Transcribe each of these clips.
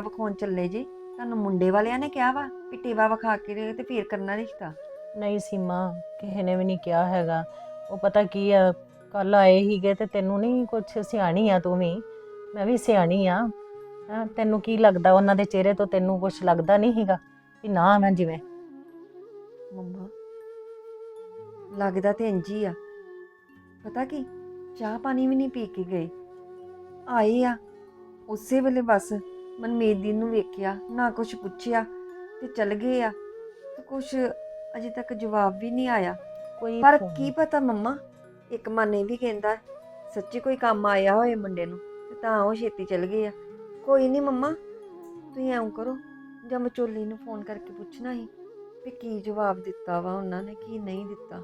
ਵਿਖਾਉਣ ਚੱਲੇ ਜੀ। ਤੁਹਾਨੂੰ ਮੁੰਡੇ ਵਾਲਿਆਂ ਨੇ ਕਿਹਾ ਵਾ ਵੀ ਟੇਵਾ ਵਿਖਾ ਕੇ ਦੇ ਤੇ ਫੇਰ ਕਰਨਾ ਰਿਸ਼ਤਾ। ਨਹੀਂ ਸੀਮਾ ਕਿਸੇ ਨੇ ਵੀ ਨਹੀਂ ਕਿਹਾ ਹੈਗਾ। ਉਹ ਪਤਾ ਕੀ ਆ ਕੱਲ ਆਏ ਹੀਗੇ ਤੇ ਤੈਨੂੰ ਨਹੀਂ ਕੁਛ ਸਿਆਣੀ ਆ ਤੂੰ ਵੀ। ਮੈਂ ਵੀ ਸਿਆਣੀ ਆ। ਹੈਂ, ਤੈਨੂੰ ਕੀ ਲੱਗਦਾ ਉਹਨਾਂ ਦੇ ਚਿਹਰੇ ਤੋਂ ਤੈਨੂੰ ਕੁਛ ਲੱਗਦਾ ਨਹੀਂ ਹੈਗਾ ਵੀ ਨਾ ਮੈਂ ਜਿਵੇਂ? ਮੰਮਾ ਲੱਗਦਾ ਤੇ ਇੰਜ ਹੀ ਆ। ਪਤਾ ਕੀ ਚਾਹ ਪਾਣੀ ਵੀ ਨਹੀਂ ਪੀ ਕੇ ਗਏ। ਆਏ ਆ ਉਸੇ ਵੇਲੇ ਬਸ ਮਨਮੀਤ ਦੀ ਨੂੰ ਵੇਖਿਆ ਨਾ ਕੁਝ ਪੁੱਛਿਆ ਤੇ ਚਲ ਗਏ ਆ। ਤੇ ਕੁਝ ਅਜੇ ਤੱਕ ਜਵਾਬ ਵੀ ਨਹੀਂ ਆਇਆ। ਕੋਈ ਪਰ ਕੀ ਪਤਾ ਮੰਮਾ ਇੱਕ ਮਨ ਇਹ ਵੀ ਕਹਿੰਦਾ ਸੱਚੀ ਕੋਈ ਕੰਮ ਆਇਆ ਹੋਏ ਮੁੰਡੇ ਨੂੰ ਤੇ ਤਾਂ ਉਹ ਛੇਤੀ ਚਲ ਗਏ ਆ। ਕੋਈ ਨਹੀਂ ਮੰਮਾ ਤੁਸੀਂ ਐਂ ਕਰੋ ਜਾਂ ਮਚੋਲੀ ਨੂੰ ਫੋਨ ਕਰਕੇ ਪੁੱਛਣਾ ਸੀ ਵੀ ਕੀ ਜਵਾਬ ਦਿੱਤਾ ਵਾ ਉਹਨਾਂ ਨੇ ਕੀ ਨਹੀਂ ਦਿੱਤਾ।